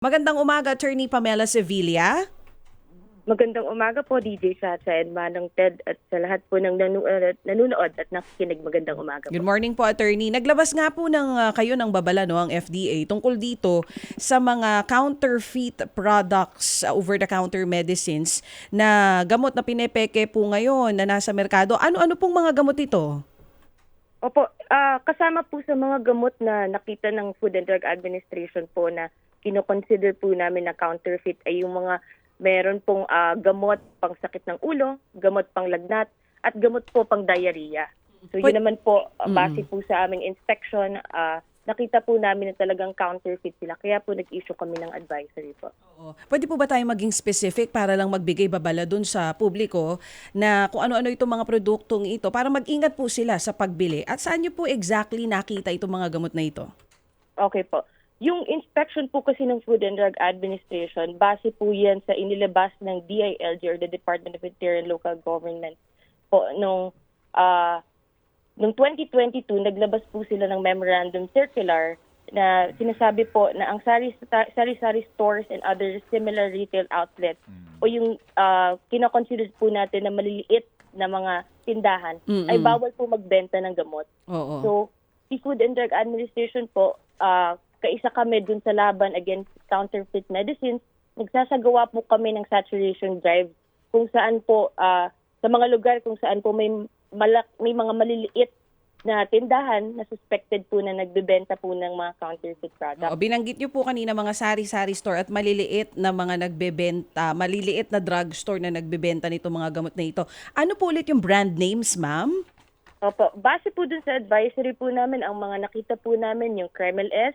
Magandang umaga, Attorney Pamela Sevilla. Magandang umaga po, DJ Chacha and Manong Ted at sa lahat po ng nanu- uh, nanonood at nakikinig. Magandang umaga po. Good morning po, Attorney. Naglabas nga po ng ah, kayo ng babala no, ang FDA tungkol dito sa mga counterfeit products, ah, over-the-counter medicines na gamot na pinepeke po ngayon na nasa merkado. Ano-ano pong mga gamot ito? Opo, ah, kasama po sa mga gamot na nakita ng Food and Drug Administration po na kinoconsider po namin na counterfeit ay yung mga meron pong ah, gamot pang sakit ng ulo, gamot pang lagnat, at gamot po pang diarrhea. So yun naman po, ah, base po sa aming inspection, ah, nakita po namin na talagang counterfeit sila. Kaya po nag-issue kami ng advisory po. Oo. Pwede po ba tayo maging specific para lang magbigay babala dun sa publiko na kung ano-ano itong mga produktong ito para mag-ingat po sila sa pagbili? At saan nyo po exactly nakita itong mga gamot na ito? Okay po. Yung inspection po kasi ng Food and Drug Administration, base po yan sa inilabas ng DILG or the Department of Interior and Local Government po nung ah nung 2022 naglabas po sila ng memorandum circular na sinasabi po na ang sari sari stores and other similar retail outlets o yung uh, kinoconsider po natin na maliliit na mga tindahan ay Mm-mm. bawal po magbenta ng gamot. Oo. So, si Food and Drug Administration po, ah, kaisa kami dun sa laban against counterfeit medicines. Nagsasagawa po kami ng saturation drive kung saan po, ah, sa mga lugar kung saan po may, malak, may mga maliliit na tindahan na suspected po na nagbebenta po ng mga counterfeit products. Oo, binanggit niyo po kanina mga sari-sari store at maliliit na mga nagbebenta, maliliit na drugstore na nagbebenta nito mga gamot na ito. Ano po ulit yung brand names, ma'am? Opo, base po dun sa advisory po namin, ang mga nakita po namin, yung Kremel S,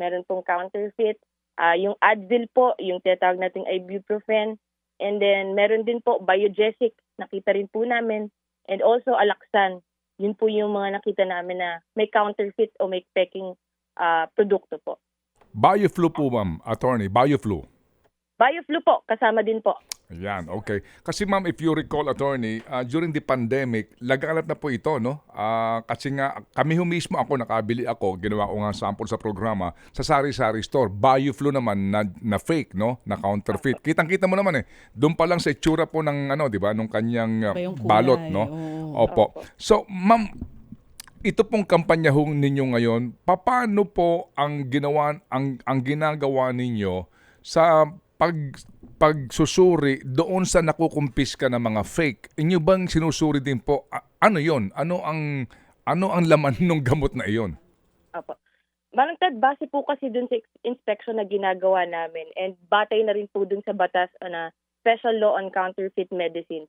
meron pong counterfeit, ah yung Advil po, yung tinatawag nating ibuprofen, and then meron din po Biogesic, nakita rin po namin, and also Alaxan, yun po yung mga nakita namin na may counterfeit o may peking ah, produkto po. Bioflu po, ma'am. Attorney, Bioflu. Bioflu po, kasama din po. Ayan, okay. Kasi ma'am, if you recall, attorney, uh, during the pandemic, lagalat na po ito, no? Ah, kasi nga, kami ho mismo ako, nakabili ako, ginawa ko nga sample sa programa, sa sari-sari store. Bioflu naman na, na fake, no? Na counterfeit. Kitang-kita mo naman eh. Doon pa lang sa itsura po ng, ano, di ba, nung kanyang uh, balot, no? oo. Opo. So, ma'am, ito pong kampanya ho ninyo ngayon, paano po ang ginawa ang ang ginagawa ninyo sa pag pagsusuri doon sa nakukumpiska ng mga fake? Inyo bang sinusuri din po ano 'yon? Ano ang ano ang laman ng gamot na iyon? Apo. Manang Ted, base po kasi dun sa inspection na ginagawa namin and batay na rin po dun sa batas uh, na Special Law on Counterfeit Medicine.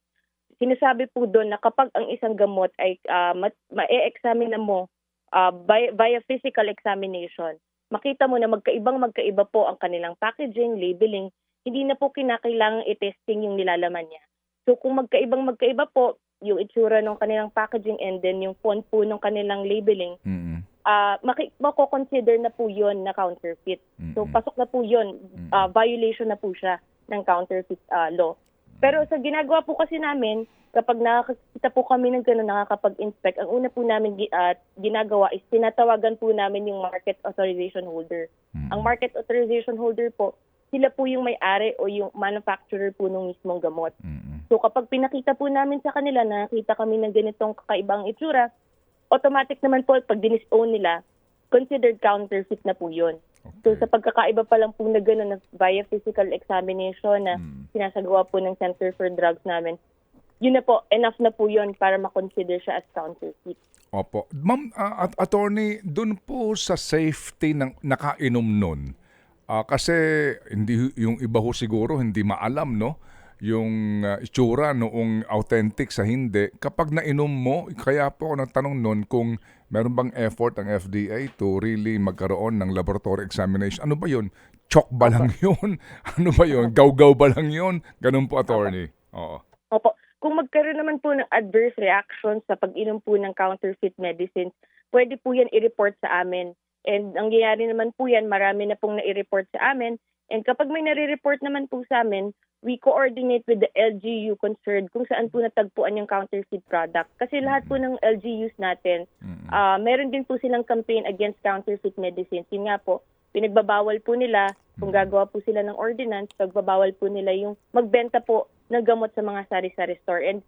Sinasabi po doon na kapag ang isang gamot ay uh, ma-examine mo ah, by- via physical examination, makita mo na magkaibang magkaiba po ang kanilang packaging, labeling, hindi na po kinakailangang i-testing yung nilalaman niya. So kung magkaibang magkaiba po yung itsura ng kanilang packaging and then yung font po ng kanilang labeling, Mm. ah maki- mako-consider na po yon na counterfeit. So Mm-mm. pasok na po yon, ah, violation na po siya ng counterfeit ah, law. Pero sa ginagawa po kasi namin, kapag nakakita po kami ng gano'n nakakapag-inspect, ang una po namin ah, ginagawa is tinatawagan po namin yung market authorization holder. Mm. Ang market authorization holder po, sila po yung may-ari o yung manufacturer po ng mismong gamot. Mm. So kapag pinakita po namin sa kanila na nakita kami ng ganitong kakaibang itsura, automatic naman po pag dinis-own nila, considered counterfeit na po yun. So sa pagkakaiba pa lang po na gano'n na via physical examination na Mm. sinasagawa po ng Center for Drugs namin, yun na po, enough na po yun para makonsider siya as counterfeit. Opo. Ma'am, ah, at attorney, doon po sa safety ng nakainom nun, ah, kasi hindi yung iba ho siguro hindi maalam, no? Yung ah, itsura noong authentic sa hindi. Kapag nainom mo, kaya po ako nagtanong nun kung meron bang effort ang FDA to really magkaroon ng laboratory examination. Ano ba yun? Chok ba lang yun? ano ba yun? Gaw-gaw ba lang yun? Ganun po, attorney. Oo. Opo. Kung magkaroon naman po ng adverse reactions sa pag-inom po ng counterfeit medicines, pwede po yan i-report sa amin. And ang nangyayari naman po yan, marami na pong nai-report sa amin. And kapag may nare-report naman po sa amin, we coordinate with the LGU concerned kung saan po natagpuan yung counterfeit product. Kasi lahat po ng LGUs natin, ah meron din po silang campaign against counterfeit medicines. Yun nga po, pinagbabawal po nila kung gagawa po sila ng ordinance, pagbabawal po nila yung magbenta po ng gamot sa mga sari-sari store. And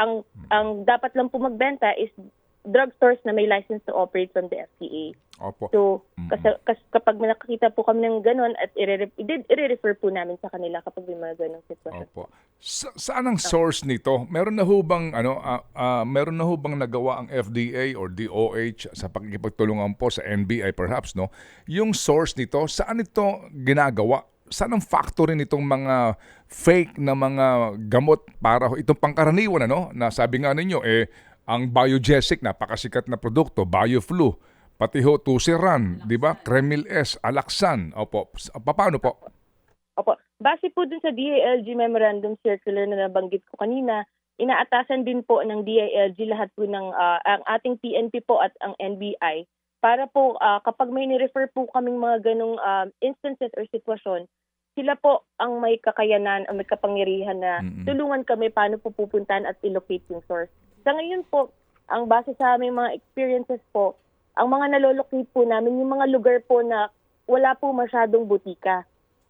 ang ang dapat lang po magbenta is drugstores na may license to operate from the FDA. Opo. So, kasi, kas- kapag nakakita po kami ng ganun at i-refer po namin sa kanila kapag may mga ganung sitwasyon. Opo. Sa, saan ang source nito? Meron na ho bang ano ah, ah, meron na ho bang nagawa ang FDA or DOH sa pakikipagtulungan po sa NBI perhaps no? Yung source nito, saan ito ginagawa? Saan ang factory nitong mga fake na mga gamot para itong pangkaraniwan ano na sabi nga ninyo eh ang Biogesic napakasikat na produkto, BioFlu, pati ho Tusiran, 'di ba? Kremil S, Alaxan. Opo. Paano po? Opo. Base po dun sa DILG Memorandum Circular na nabanggit ko kanina, inaatasan din po ng DILG lahat po ng ah, ang ating PNP po at ang NBI para po ah, kapag may ni-refer po kaming mga ganong ah, instances or sitwasyon, sila po ang may kakayanan, ang may kapangyarihan na Mm-mm. tulungan kami paano po pupuntahan at i-locate yung source. Sa ngayon po, ang base sa aming mga experiences po, ang mga nalolocate po namin, yung mga lugar po na wala po masyadong butika.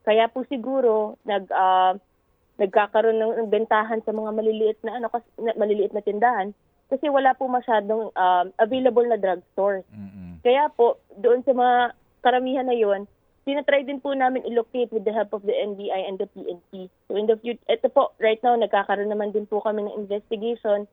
Kaya po siguro nag ah, nagkakaroon ng, ng bentahan sa mga maliliit na ano kasi na, maliliit na tindahan kasi wala po masyadong um, available na drugstores. Kaya po doon sa mga karamihan na 'yon, tinatry din po namin i-locate with the help of the NBI and the PNP. So in the future, ito po, right now, nagkakaroon naman din po kami ng investigation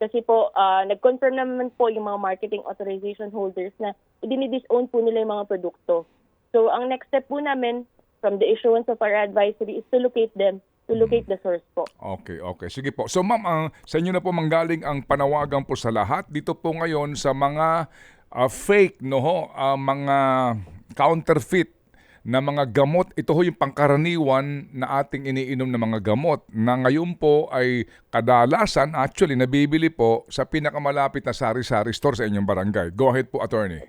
kasi po, ah, nag-confirm naman po yung mga marketing authorization holders na idinidisown po nila yung mga produkto. So ang next step po namin from the issuance of our advisory is to locate them, to locate the source po. Okay, okay. Sige po. So ma'am, ang, sa inyo na po manggaling ang panawagan po sa lahat. Dito po ngayon sa mga ah, fake, no ho, ah, mga counterfeit na mga gamot. Ito ho yung pangkaraniwan na ating iniinom na mga gamot na ngayon po ay kadalasan actually nabibili po sa pinakamalapit na sari-sari store sa inyong barangay. Go ahead po, attorney.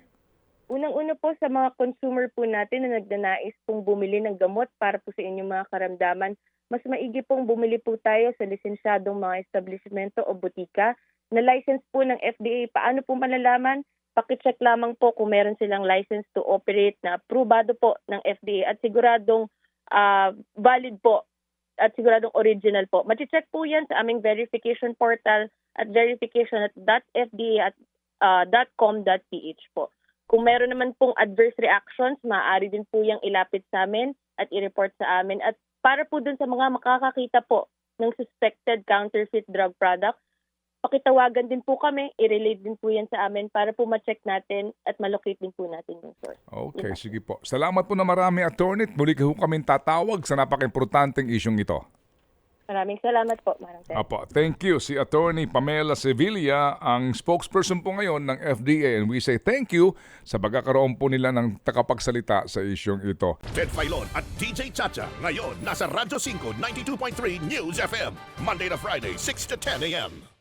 Unang-una po sa mga consumer po natin na nagnanais pong bumili ng gamot para po sa inyong mga karamdaman, mas maigi pong bumili po tayo sa lisensyadong mga establishmento o butika na license po ng FDA. Paano po malalaman? Pakicheck lamang po kung meron silang license to operate na aprobado po ng FDA at siguradong ah, valid po at siguradong original po. Mati-check po yan sa aming verification portal at verification at .fda at ah, .com.ph po. Kung meron naman pong adverse reactions, maaari din po yung ilapit sa amin at i-report sa amin. At para po dun sa mga makakakita po ng suspected counterfeit drug product, pakitawagan din po kami, i-relate din po yan sa amin para po ma-check natin at malocate din po natin yung source. Okay, sige po. Salamat po na marami, attorney. Muli ko kami tatawag sa napaka-importanteng isyong ito. Maraming salamat po, Marang. Apo, thank you. Si Attorney Pamela Sevilla, ang spokesperson po ngayon ng FDA and we say thank you sa pagkakaroon po nila ng takapagsalita sa isyong ito. Ted Filon at DJ Chacha. Ngayon, nasa Radyo 5, 92.3 News FM. Monday to Friday, 6 to 10 a.m.